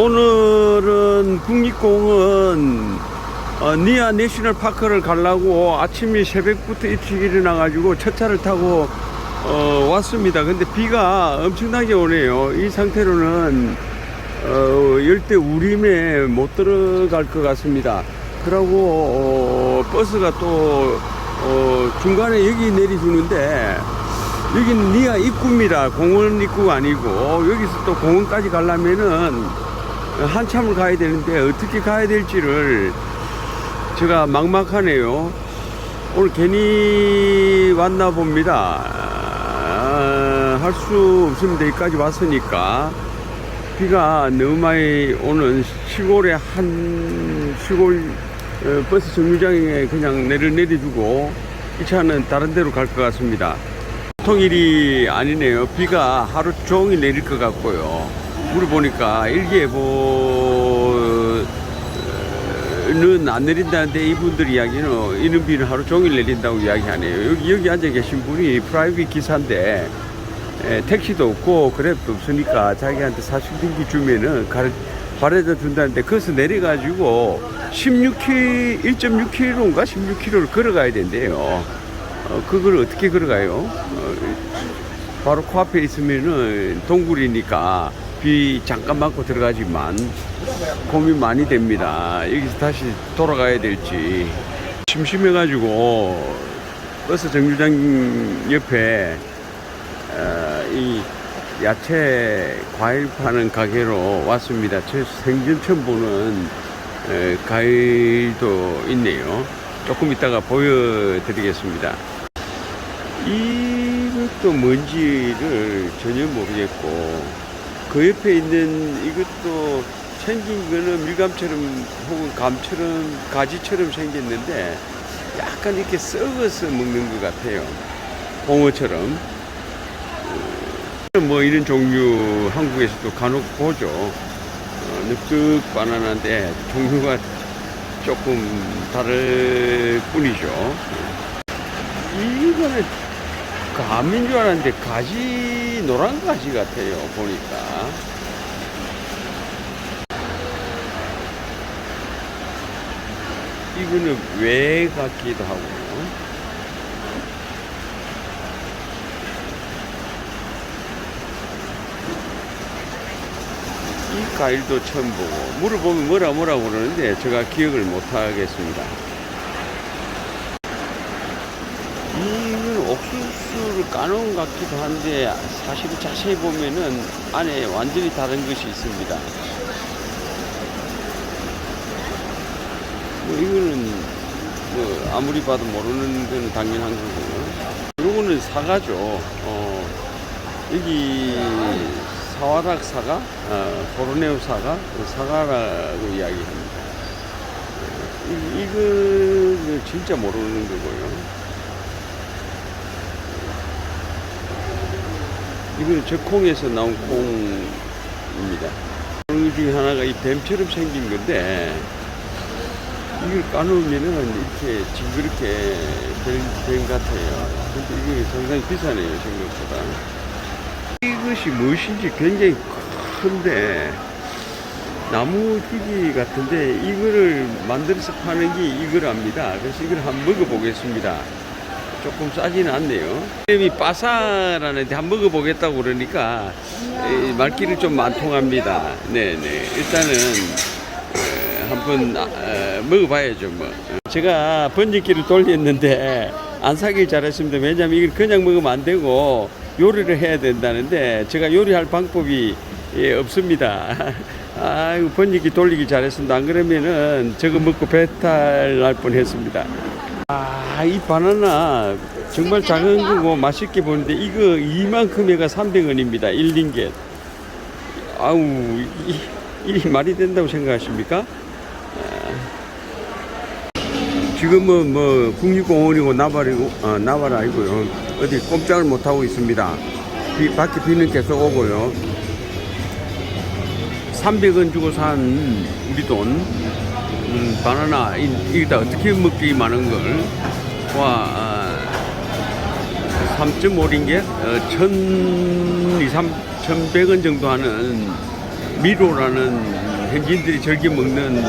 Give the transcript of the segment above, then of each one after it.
오늘은 국립공원 어, 니아 내셔널 파크를 가려고 아침에 새벽부터 일찍 일어나 가지고 첫 차를 타고 어, 왔습니다. 근데 비가 엄청나게 오네요. 이 상태로는 어, 열대 우림에 못 들어갈 것 같습니다. 그러고 어, 버스가 또 어, 중간에 여기 내려주는데 여기는 니아 입구입니다. 공원 입구가 아니고 여기서 또 공원까지 가려면은 한참을 가야 되는데 어떻게 가야 될지를 제가 막막하네요. 오늘 괜히 왔나 봅니다. 아, 할수 없습니다. 여기까지 왔으니까. 비가 너무 많이 오는 시골의 한 시골 어, 버스 정류장에 그냥 내려 내려주고 이 차는 다른 데로 갈 것 같습니다. 통일이 아니네요. 비가 하루 종일 내릴 것 같고요. 물어보니까 일기예보는 안 내린다는데 이분들 이야기는 이런 비는 하루 종일 내린다고 이야기하네요. 여기, 여기 앉아 계신 분이 프라이빗 기사인데 에, 택시도 없고 그랩도 없으니까 자기한테 사실등기 주면은 가르, 바래다 준다는데 거기서 내려가지고 16km, 1.6km인가 16km를 걸어가야 된대요. 어, 그걸 어떻게 걸어가요? 어, 바로 코앞에 있으면은 동굴이니까 비 잠깐 맞고 들어가지만 고민 많이 됩니다. 여기서 다시 돌아가야 될지 심심해가지고 버스 정류장 옆에 어, 이 야채 과일 파는 가게로 왔습니다. 저 생전 처음 보는 에, 과일도 있네요. 조금 이따가 보여드리겠습니다. 이것도 뭔지를 전혀 모르겠고 그 옆에 있는 이것도 생긴 거는 밀감처럼 혹은 감처럼 가지처럼 생겼는데 약간 이렇게 썩어서 먹는 것 같아요. 홍어처럼. 어, 뭐 이런 종류 한국에서도 간혹 보죠. 어, 늑득 바나나인데 종류가 조금 다를 뿐이죠. 이거는 감인 줄 알았는데 가지 노란 가지 같아요 보니까. 이거는 왜 같기도 하고요 이 과일도 처음 보고 물어보면 뭐라 뭐라 그러는데 제가 기억을 못 하겠습니다 이건 옥수수를 까놓은 것 같기도 한데 사실 자세히 보면은 안에 완전히 다른 것이 있습니다. 뭐 이거는 뭐 아무리 봐도 모르는 건 당연한 거고요. 요거는 사과죠. 어, 여기 사와락 사과, 어, 보르네오 사과, 사과라고 이야기합니다. 이, 이거는 진짜 모르는 거고요. 이거는 적콩에서 나온 콩입니다. 콩 중에 하나가 이 뱀처럼 생긴 건데, 이걸 까놓으면은 이렇게 징그럽게 된, 된 같아요. 근데 이게 상당히 비싸네요, 생각보다. 이것이 무엇인지 굉장히 큰데, 나무 줄기 같은데, 이거를 만들어서 파는 게 이거랍니다. 그래서 이걸 한번 먹어보겠습니다. 조금 싸지는 않네요. 이름이 빠사라는 데 한번 먹어보겠다고 그러니까 이 말귀를 좀안 통합니다. 네네. 일단은 에, 한번 아, 에, 먹어봐야죠 뭐. 제가 번지기를 돌렸는데 안 사길 잘했습니다. 왜냐면 이걸 그냥 먹으면 안 되고 요리를 해야 된다는데 제가 요리할 방법이 예, 없습니다. 아이고 번지기 돌리기 잘했습니다. 안 그러면은 저거 먹고 배탈 날 뻔 했습니다. 아, 이 바나나 정말 작은 거고 맛있게 보는데 이거 이만큼에가 300원입니다. 1링겟. 아우, 이, 이 말이 된다고 생각하십니까? 아, 지금은 뭐 국립공원이고 나발이고 어, 나발 아니고요. 어디 꼼짝을 못 하고 있습니다. 비, 밖에 비는 계속 오고요. 300원 주고 산 우리 돈 음, 바나나 이, 이다 어떻게 먹기 많은 걸 와, 아, 3.5링겟 어, 1,200, 1,100원 정도 하는 미로라는 현지인들이 즐겨 먹는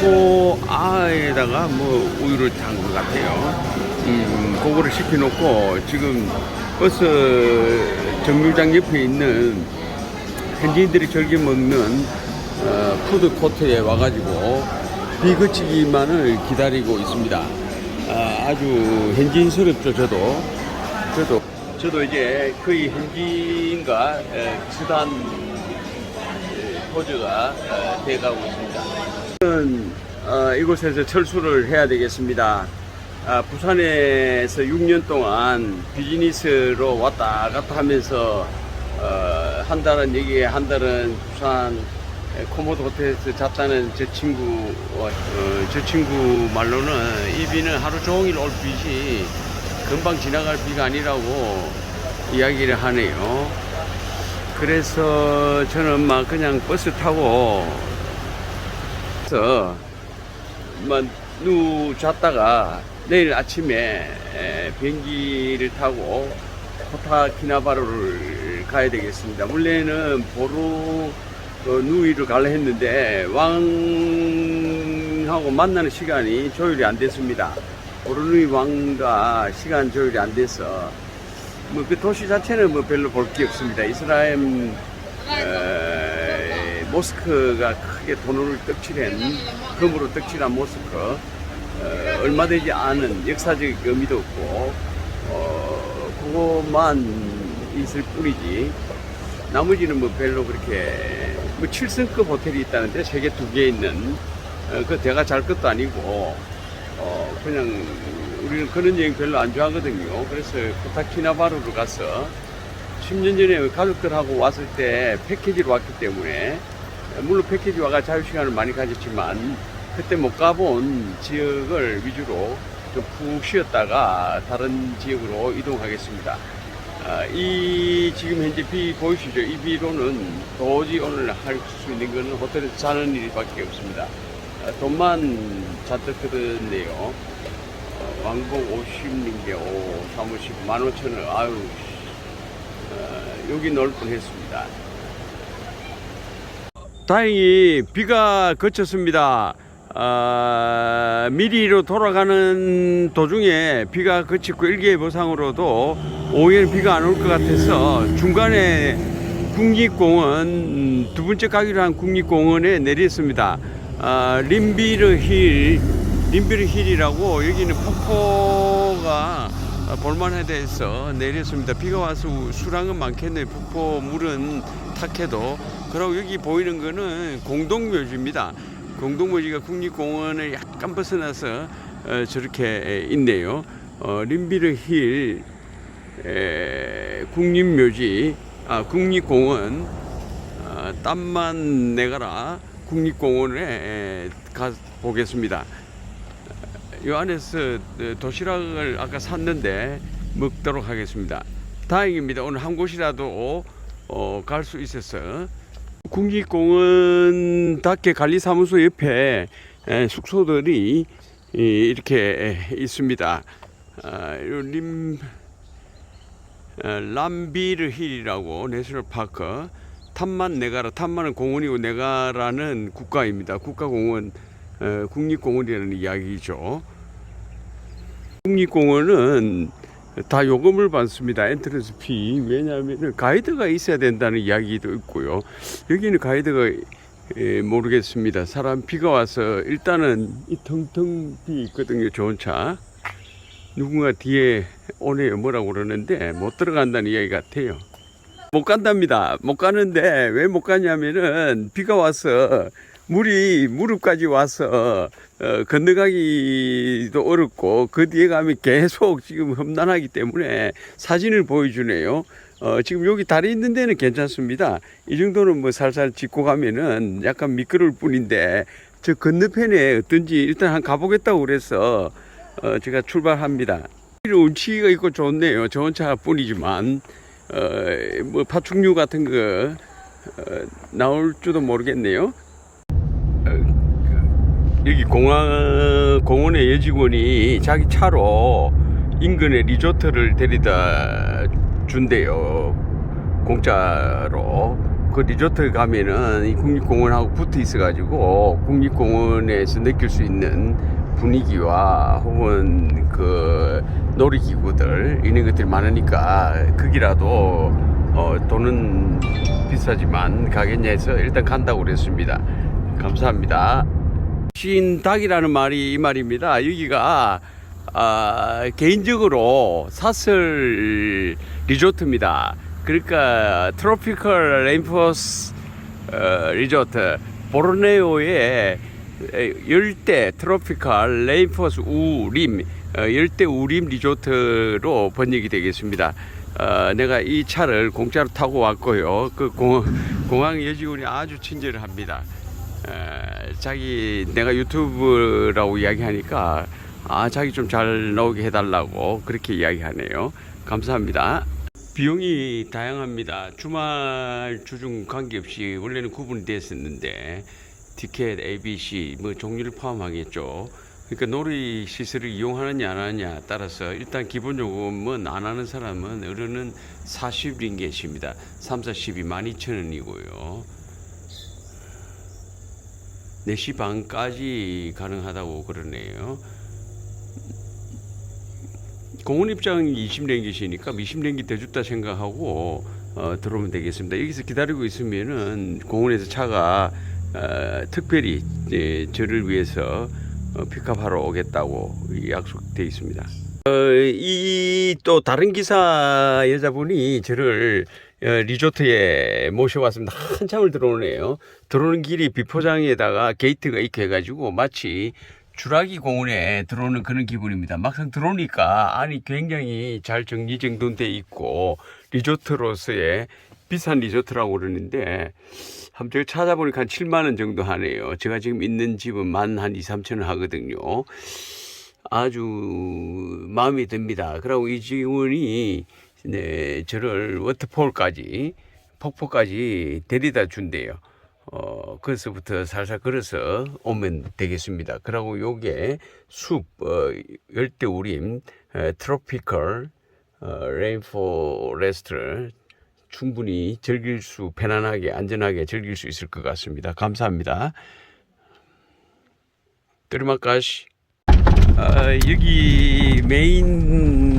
코코아에다가 뭐 우유를 탄 것 같아요. 음, 그거를 시켜놓고 지금 버스 정류장 옆에 있는 현지인들이 즐겨 먹는 어, 푸드 코트에 와가지고 비거치기만을 기다리고 있습니다. 아, 주 현지인스럽죠, 저도. 저도 저도 이제 거의 현지인과 에, 포즈가 에, 돼가고 있습니다. 저는 어, 이곳에서 철수를 해야 되겠습니다. 아, 부산에서 6년 동안 비즈니스로 왔다 갔다 하면서 어, 한 달은 여기에 한 달은 부산 에, 코모도 호텔에서 잤다는 저 친구 어, 저 친구 말로는 이 비는 하루 종일 올 빛이 금방 지나갈 비가 아니라고 이야기를 하네요. 그래서 저는 막 그냥 버스 타고 막누 잤다가 내일 아침에 에, 비행기를 타고 코타키나바루를 가야 되겠습니다. 원래는 보루 어, 누이를 가려 했는데 왕하고 만나는 시간이 조율이 안 됐습니다. 보르누이 왕과 시간 조율이 안 돼서 뭐 그 도시 자체는 뭐 별로 볼 게 없습니다. 이스라엘 에, 모스크가 크게 돈을 떡칠한 금으로 떡칠한 모스크 어, 얼마 되지 않은 역사적 의미도 없고 어, 그것만 있을 뿐이지 나머지는 뭐 별로 그렇게 뭐 7성급 호텔이 있다는데 세계 두 개 있는 어, 그 대가 잘 것도 아니고 어, 그냥 우리는 그런 여행 별로 안 좋아하거든요. 그래서 코타키나바루를 가서 10년 전에 가족들하고 왔을 때 패키지로 왔기 때문에 물론 패키지 와가 자유시간을 많이 가졌지만 그때 못 가본 지역을 위주로 좀 푹 쉬었다가 다른 지역으로 이동하겠습니다. 아, 이 지금 현재 비 보이시죠? 이 비로는 도저히 오늘 할 수 있는 것은 호텔에서 자는 일밖에 없습니다. 아, 돈만 잔뜩 들었네요. 어, 왕복 50링게, 오, 사무실 15,000원, 아유, 어, 여기 넣을 뻔 했습니다. 다행히 비가 그쳤습니다. 아, 미리로 돌아가는 도중에 비가 그치고 일기예보상으로도 오후에는 비가 안 올 것 같아서 중간에 국립공원 음, 두 번째 가기로 한 국립공원에 내렸습니다. 아, 림비르 힐, 림비르 힐이라고 여기는 폭포가 볼만해 돼서 내렸습니다. 비가 와서 수량은 많겠네요. 폭포 물은 탁해도. 그리고 여기 보이는 거는 공동묘지입니다. 공동묘지가 국립공원을 약간 벗어나서 어, 저렇게 있네요. 어, 림비르 힐 에, 국립묘지, 아, 국립공원, 아, 땀만 내가라 국립공원에 에, 가 보겠습니다. 이 안에서 어, 도시락을 아까 샀는데 먹도록 하겠습니다. 다행입니다. 오늘 한 곳이라도 어, 갈 수 있어서 국립공원 닭개 관리사무소 옆에 에, 숙소들이 이, 이렇게 에, 있습니다. 아, 요림 어, 람비르 힐이라고 내셔널 파크 탐만 네가라 탐만은 공원이고 네가라는 국가입니다. 국가공원 어, 국립공원이라는 이야기죠. 국립공원은 다 요금을 받습니다. 엔트런스 피. 왜냐하면 가이드가 있어야 된다는 이야기도 있고요. 여기는 가이드가 에, 모르겠습니다. 사람 비가 와서 일단은 이 텅텅 비 있거든요. 좋은 차. 누군가 뒤에 오네요. 뭐라고 그러는데 못 들어간다는 이야기 같아요. 못 간답니다. 못 가는데 왜 못 가냐면은 비가 와서 물이 무릎까지 와서 어, 건너가기도 어렵고 그 뒤에 가면 계속 지금 험난하기 때문에 사진을 보여주네요. 어, 지금 여기 다리 있는 데는 괜찮습니다. 이 정도는 뭐 살살 짚고 가면은 약간 미끄러울 뿐인데 저 건너편에 어떤지 일단 한 가보겠다고 그래서 어, 제가 출발합니다. 운치가 있고 좋네요. 좋은 차뿐이지만 어, 뭐 파충류 같은 거 어, 나올 줄도 모르겠네요. 어, 여기 공항 공원의 여직원이 자기 차로 인근의 리조트를 데려다 준대요. 공짜로. 그 리조트 가면은 이 국립공원하고 붙어 있어가지고 국립공원에서 느낄 수 있는 분위기와 혹은 그 놀이기구들 이런 것들이 많으니까 거기라도 어, 돈은 비싸지만 가겠냐 해서 일단 간다고 그랬습니다. 감사합니다. 신닭이라는 말이 이 말입니다. 여기가 아, 개인적으로 사설 리조트입니다. 그러니까 트로피컬 레인포스 어, 리조트 보르네오의 에, 열대 트로피컬 레인포스 우림 어, 열대 우림 리조트로 번역이 되겠습니다. 어, 내가 이 차를 공짜로 타고 왔고요. 그 공, 공항 여직원이 아주 친절합니다. 에, 자기 내가 유튜브라고 이야기하니까 아 자기 좀 잘 나오게 해달라고 그렇게 이야기하네요. 감사합니다. 비용이 다양합니다. 주말 주중 관계없이 원래는 구분이 됐었는데 티켓, ABC 뭐 종류를 포함하겠죠. 그러니까 놀이 시설을 이용하느냐 안 하느냐 따라서 일단 기본 요금은 안 하는 사람은 어른은 40링겟입니다. 3, 4, 12, 12,000원이고요. 4시 반까지 가능하다고 그러네요. 공원 입장이 20랭깃이니까 20랭깃 더 줬다 생각하고 어, 들어오면 되겠습니다. 여기서 기다리고 있으면은 공원에서 차가 어, 특별히 예, 저를 위해서 어, 픽업하러 오겠다고 약속돼 있습니다. 어, 이 또 다른 기사 여자분이 저를 어, 리조트에 모셔왔습니다. 한참을 들어오네요. 들어오는 길이 비포장에다가 게이트가 있게 해가지고 마치 주라기 공원에 들어오는 그런 기분입니다. 막상 들어오니까 안이 굉장히 잘 정리정돈돼 있고 리조트로서의 비싼 리조트라고 그러는데 한번 제가 찾아보니까 한 7만 원 정도 하네요. 제가 지금 있는 집은 만 한 2, 3천 원 하거든요. 아주 마음이 듭니다. 그리고 이 직원이 네, 저를 워터폴까지 폭포까지 데려다 준대요. 어, 거기서부터 살살 걸어서 오면 되겠습니다. 그리고 요게 숲, 어, 열대우림, 에, 트로피컬, 어, 레인포레스트를 충분히 즐길 수, 편안하게, 안전하게 즐길 수 있을 것 같습니다. 감사합니다. 뜨르마까시. 어, 여기 메인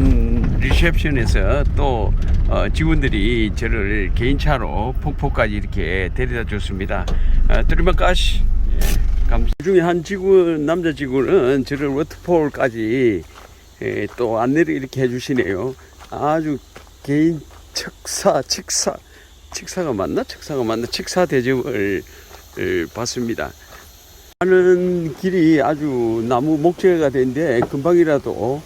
리셉션에서 또 어, 직원들이 저를 개인차로 폭포까지 이렇게 데려다 줬습니다. 어, 뜨르마까시. 예, 감사. 그 중에 한 직원, 남자 직원은 저를 워터폴까지 예, 또 안내를 이렇게 해주시네요. 아주 개인 척사, 칙사, 칙사가 맞나? 척사가 맞나? 칙사 대접을 을 받습니다. 가는 길이 아주 나무 목재가 된데 금방이라도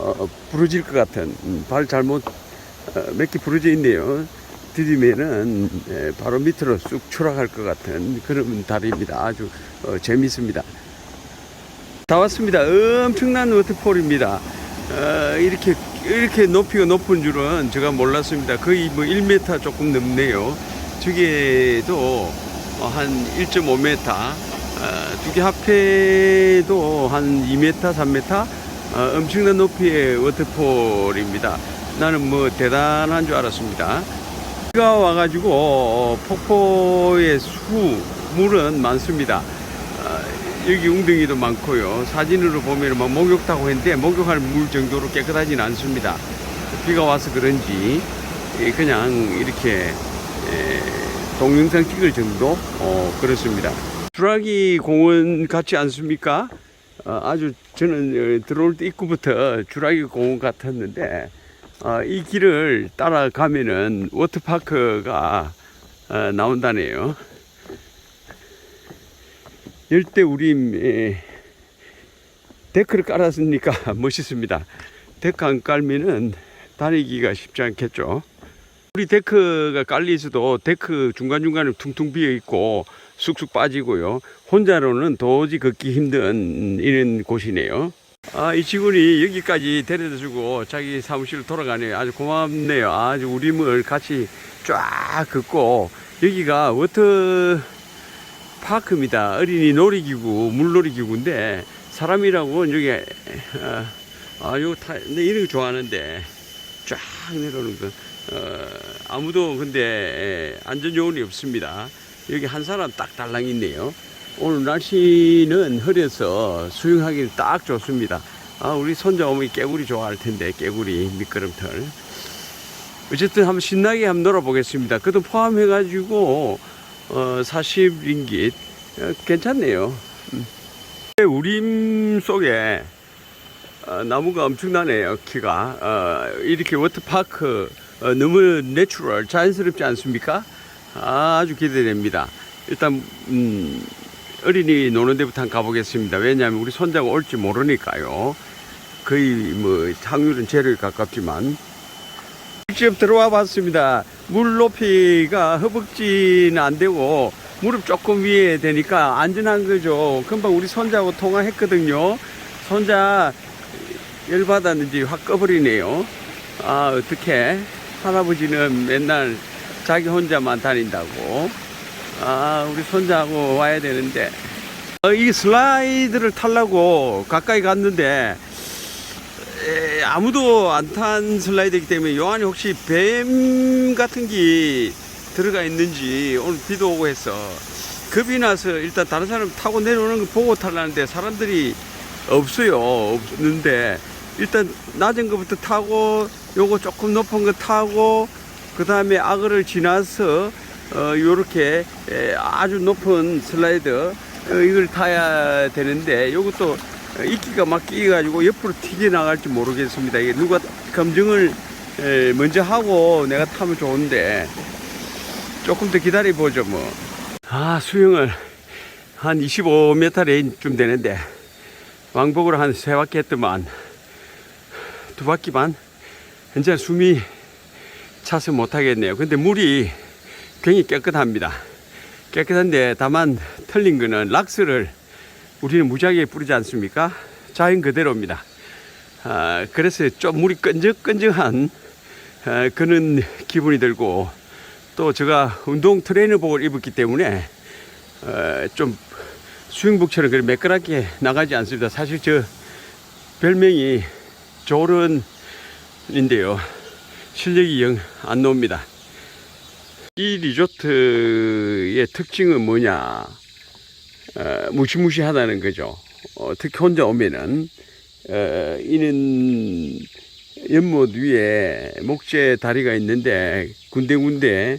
어, 부러질 것 같은 음, 발 잘못 어, 몇개 부러져 있네요. 디디면은 예, 바로 밑으로 쑥 추락할 것 같은 그런 다리입니다. 아주 어, 재밌습니다. 다 왔습니다. 엄청난 워터폴입니다. 어, 이렇게 이렇게 높이가 높은 줄은 제가 몰랐습니다. 거의 뭐 1m 조금 넘네요. 저게도 어, 한 1.5m, 어, 두개 합해도 한 2m, 3m, 어, 엄청난 높이의 워터폴입니다. 나는 뭐 대단한 줄 알았습니다. 비가 와가지고 어, 폭포의 수 물은 많습니다. 어, 여기 웅덩이도 많고요. 사진으로 보면 막 목욕하고 했는데 목욕할 물 정도로 깨끗하지는 않습니다. 비가 와서 그런지 예, 그냥 이렇게 에, 동영상 찍을 정도 어, 그렇습니다. 주라기 공원 같지 않습니까? 어, 아주 저는 어, 들어올 때 입구부터 주라기 공원 같았는데 어, 이 길을 따라가면은 워터파크가 어, 나온다네요. 열대 우림 데크를 깔았으니까 멋있습니다. 데크 안 깔면은 다니기가 쉽지 않겠죠. 우리 데크가 깔려 있어도 데크 중간중간에 퉁퉁 비어 있고 쑥쑥 빠지고요. 혼자로는 도저히 걷기 힘든 이런 곳이네요. 아, 이 직원이 여기까지 데려다 주고 자기 사무실로 돌아가네요. 아주 고맙네요. 아주 우림을 같이 쫙 걷고 여기가 워터 파크입니다. 어린이 놀이기구, 물놀이기구인데 사람이라고 여기 아, 아, 요 타, 내 이런 거 좋아하는데 쫙 내려오는 거 어, 아무도 근데 예, 안전 요원이 없습니다. 여기 한 사람 딱 달랑 있네요. 오늘 날씨는 흐려서 수영하기 딱 좋습니다. 아, 우리 손자 어머니 깨구리 좋아할 텐데, 깨구리 미끄럼틀. 어쨌든 한번 신나게 한번 놀아보겠습니다. 그것도 포함해가지고, 어, 40링깃. 어, 괜찮네요. 음. 우림 속에 어, 나무가 엄청나네요, 키가. 어, 이렇게 워터파크, 어, 너무 내추럴, 자연스럽지 않습니까? 아주 기대됩니다. 일단, 음, 어린이 노는 데부터 한번 가보겠습니다. 왜냐하면 우리 손자가 올지 모르니까요. 거의 뭐, 확률은 제로에 가깝지만. 직접 들어와 봤습니다. 물 높이가 허벅지는 안 되고, 무릎 조금 위에 되니까 안전한 거죠. 금방 우리 손자하고 통화했거든요. 손자 열받았는지 확 꺼버리네요. 아, 어떻게 할아버지는 맨날 자기 혼자만 다닌다고. 아, 우리 손자하고 와야 되는데. 어, 이 슬라이드를 타려고 가까이 갔는데, 에, 아무도 안 탄 슬라이드이기 때문에 요 안에 혹시 뱀 같은 게 들어가 있는지 오늘 비도 오고 해서 겁이 나서 일단 다른 사람 타고 내려오는 거 보고 타려는데 사람들이 없어요. 없는데 일단 낮은 것부터 타고 요거 조금 높은 거 타고 그 다음에 악어를 지나서 어 요렇게 에, 아주 높은 슬라이드 어, 이걸 타야 되는데 요것도 이끼가 막 끼가지고 옆으로 튀겨 나갈지 모르겠습니다. 이게 누가 검증을 에, 먼저 하고 내가 타면 좋은데 조금 더 기다려 보죠 뭐. 아 수영을 한 25m 레인쯤 되는데 왕복으로 한 세 바퀴 했더만 두 바퀴 반 현재 숨이 차서 못하겠네요. 근데 물이 굉장히 깨끗합니다. 깨끗한데 다만 틀린 거는 락스를 우리는 무지하게 뿌리지 않습니까? 자연 그대로입니다. 아, 그래서 좀 물이 끈적끈적한 아, 그런 기분이 들고 또 제가 운동 트레이너복을 입었기 때문에 어, 좀 수영복처럼 그렇게 매끄럽게 나가지 않습니다. 사실 저 별명이 조른인데요. 실력이 영 안 나옵니다. 이 리조트의 특징은 뭐냐? 어, 무시무시하다는 거죠. 어, 특히 혼자 오면은 어, 이는 연못 위에 목재 다리가 있는데 군데군데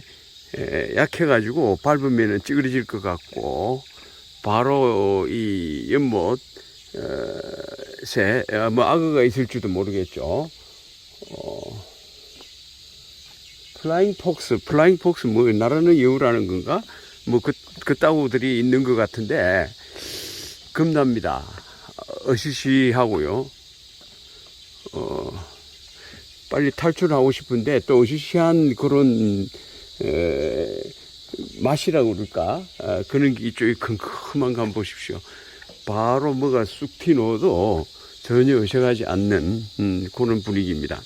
에, 약해가지고 밟으면은 찌그러질 것 같고 바로 이 연못 새, 어, 뭐 악어가 있을지도 모르겠죠. 어, 플라잉 폭스, 플라잉 폭스 뭐 나라는 여우라는 건가? 뭐 그, 그따구들이 있는 것 같은데 겁납니다. 어시시하고요. 어, 빨리 탈출하고 싶은데 또 어시시한 그런 에, 맛이라고 그럴까? 아, 그런 게 이쪽에 큼큼한 거 한번 보십시오. 바로 뭐가 쑥 튀노도 전혀 어색하지 않는 음, 그런 분위기입니다.